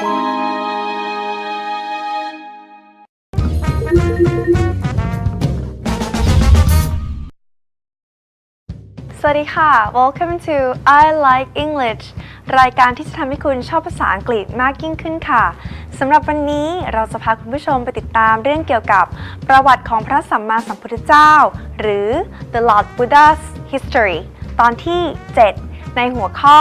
สวัสดีค่ะ Welcome to I Like English รายการที่จะทำให้คุณชอบภาษาอังกฤษมากยิ่งขึ้นค่ะ สำหรับวันนี้เราจะพาคุณผู้ชมไปติดตามเรื่องเกี่ยวกับประวัติของพระสัมมาสัมพุทธเจ้า หรือ The Lord Buddha's History ตอนที่ 7 ในหัวข้อ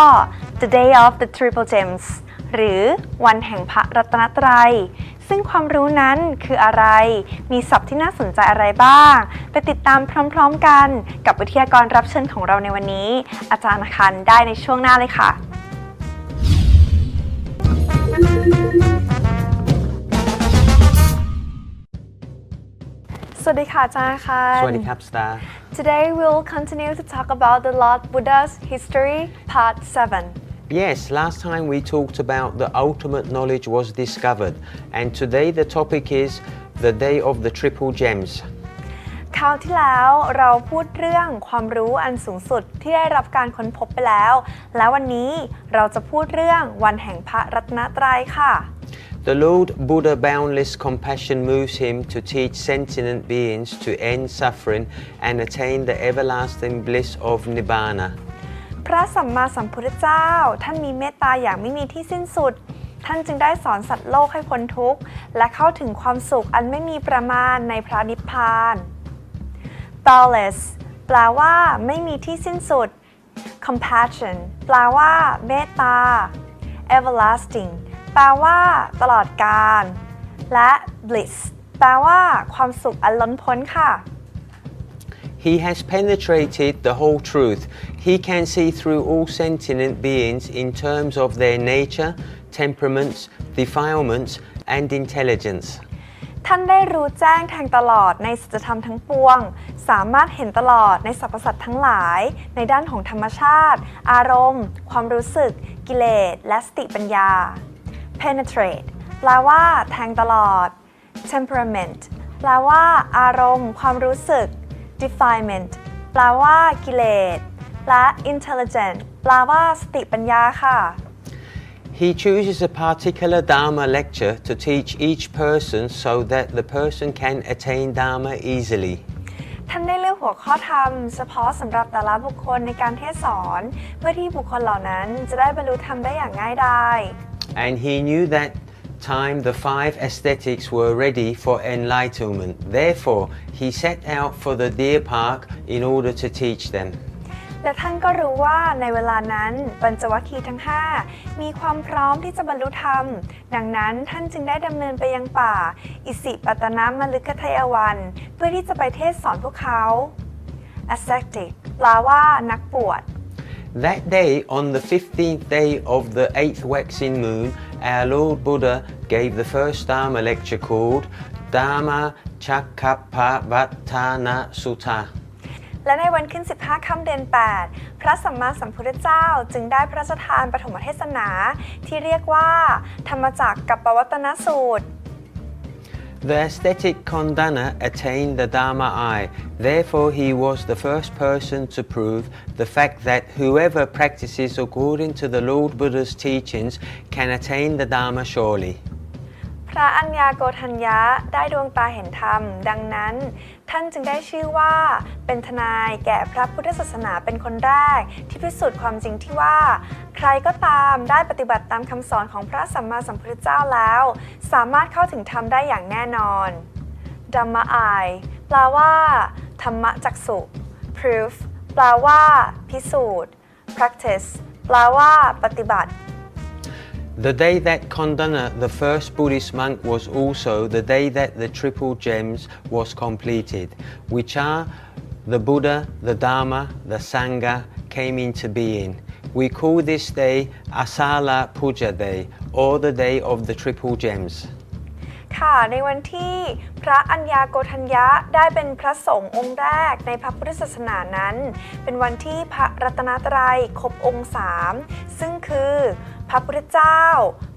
The Day of the Triple Gems หรือวันแห่งพระรัตนตรัย ซึ่งความรู้นั้นคืออะไร มีศัพท์ที่น่าสนใจอะไรบ้าง ไปติดตามพร้อมๆกันกับวิทยากรรับเชิญของเราในวันนี้ อาจารย์อคันได้ในช่วงหน้าเลยค่ะ สวัสดีค่ะอาจารย์อคันสวัสดีครับ Star Today we'll continue to talk about the Lord Buddha's history, part 7. Yes, last time we talked about the ultimate knowledge was discovered, and today the topic is the day of the triple gems. คราวที่แล้วเราพูดเรื่องความรู้อันสูงสุดที่ได้รับการค้นพบไปแล้ว และวันนี้เราจะพูดเรื่องวันแห่งพระรัตนตรัยค่ะ The Lord Buddha boundless compassion moves him to teach sentient beings to end suffering and attain the everlasting bliss of Nibbana. พระสัมมาสัมพุทธเจ้า ท่านมีเมตตาอย่างไม่มีที่สิ้นสุด ท่านจึงได้สอนสัตว์โลกให้พ้นทุกข์และเข้าถึงความสุขอันไม่มีประมาณในพระนิพพาน boundless แปลว่า ไม่มีที่สิ้นสุด compassion แปลว่า เมตตา everlasting แปลว่า ตลอดกาลและ bliss แปลว่า ความสุขอันล้นพ้นค่ะ He has penetrated the whole truth. He can see through all sentient beings in terms of their nature, temperaments, defilements, and intelligence. ท่านได้รู้แจ้งแทงตลอดในสัจธรรมทั้งปวง สามารถเห็นตลอดในสรรพสัตว์ทั้งหลาย ในด้านของธรรมชาติ อารมณ์ ความรู้สึก กิเลส และสติปัญญา penetrate แปลว่า แทงตลอด temperament แปลว่า อารมณ์ ความรู้สึก defilement แปลว่ากิเลส และ intelligent แปลว่าสติปัญญาค่ะ He chooses a particular Dharma lecture to teach each person so that the person can attain Dharma easily. ท่านได้เลือกหัวข้อธรรมเฉพาะสำหรับแต่ละบุคคลในการเทศสอน เพื่อที่บุคคลเหล่านั้นจะได้บรรลุธรรมได้อย่างง่ายดาย And he knew that time the five aesthetics were ready for enlightenment. Therefore, he set out for the deer park in order to teach them. และท่านก็รู้ว่าในเวลานั้นปัญจวัคคีย์ทั้ง 5 มีความพร้อมที่จะบรรลุธรรม ดังนั้นท่านจึงได้ดำเนินไปยังป่า อิสิปตนมฤคทายวัน เพื่อที่จะไปเทศสอนพวกเขา ascetic แปลว่านักบวช That day, on the 15th day of the 8th waxing moon, our Lord Buddha gave the first Dharma lecture called Dharma Chakkapavatana Sutta. และในวันขึ้น 15 ค่ำเดือน 8 พระสัมมาสัมพุทธเจ้าจึงได้พระราชทานปฐมเทศนา ที่เรียกว่า ธรรมจักรกับปวัตนสูตร The ascetic Kondana attained the Dharma eye. Therefore, he was the first person to prove the fact that whoever practices according to the Lord Buddha's teachings can attain the Dharma surely. ระอัญญาโกทัญญะได้ดวงตาเห็นธรรม ดังนั้น ท่านจึงได้ชื่อว่าเป็นทนายแก่พระพุทธศาสนาเป็นคนแรก ที่พิสูจน์ความจริงที่ว่า ใครก็ตามได้ปฏิบัติตามคำสอนของพระสัมมาสัมพุทธเจ้าแล้ว สามารถเข้าถึงธรรมได้อย่างแน่นอนดัมมะอายแปลว่า ธรรมะจักสุ proof แปลว่า พิสูจน์ practice แปลว่า ปฏิบัติ The day that Kondana, the first Buddhist monk, was also the day that the Triple Gems was completed, which are the Buddha, the Dharma, the Sangha came into being. We call this day Asala Puja Day, or the day of the Triple Gems. ค่ะ ในวันที่พระอัญญาโกทัญญะได้เป็นพระสงฆ์องค์แรกในพระพุทธศาสนานั้น เป็นวันที่พระรัตนตรัยครบองค์สามซึ่งคือ พระพุทธเจ้า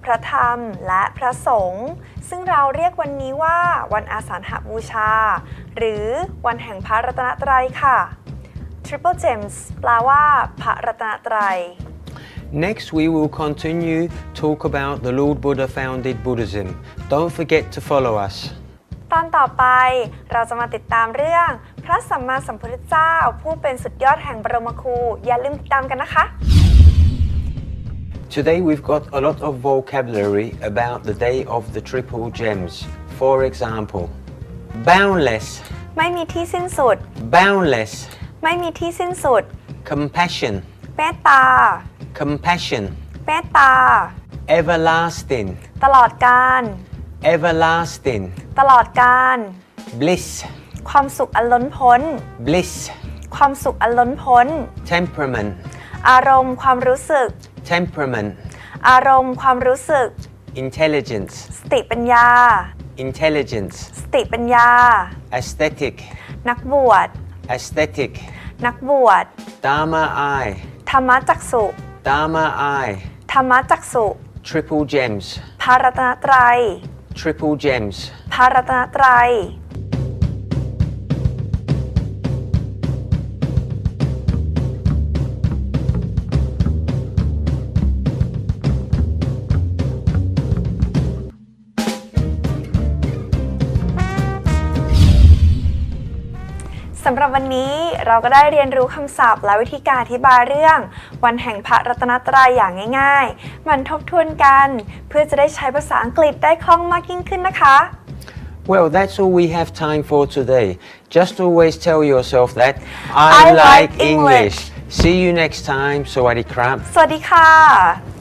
พระธรรม และพระสงฆ์ ซึ่งเราเรียกวันนี้ว่าวันอาสาฬหบูชา หรือวันแห่งพระรัตนตรัยค่ะ Triple Gems แปลว่าพระรัตนตรัย Next, we will continue talk about the Lord Buddha founded Buddhism. Don't forget to follow us. ตอนต่อไปเราจะมาติดตามเรื่อง พระสัมมาสัมพุทธเจ้าผู้เป็นสุดยอดแห่งบรมครูอย่าลืมติดตามกันนะคะ Today, we've got a lot of vocabulary about the Day of the Triple Gems. For example, boundless, ไม่มีที่สิ้นสุด boundless, ไม่มีที่สิ้นสุด compassion, เมตตา compassion, เมตตา everlasting, ตลอดการ everlasting, ตลอดการ bliss, ความสุขอันล้นพ้น bliss, ความสุขอันล้นพ้น temperament, อารมณ์ความรู้สึก temperament, อารมณ์ความรู้สึก intelligence, สติปัญญา intelligence, สติปัญญา aesthetic, นักบวช aesthetic, นักบวช dharma eye, ธรรมจักสุ dharma eye, ธรรมจักสุ triple gems, พารัตนตรัย triple gems. พารัตนตรัย สำหรับวันนี้เราก็ได้เรียนรู้คำศัพท์และวิธีการอธิบายเรื่อง วันแห่งพระรัตนตรัยอย่างง่ายๆ มันทบทวนกัน เพื่อจะได้ใช้ภาษาอังกฤษได้คล่องมากยิ่งขึ้นนะคะ Well, that's all we have time for today. Just always tell yourself that I, I like like English. English. See you next time. Sawadee krap. สวัสดีค่ะ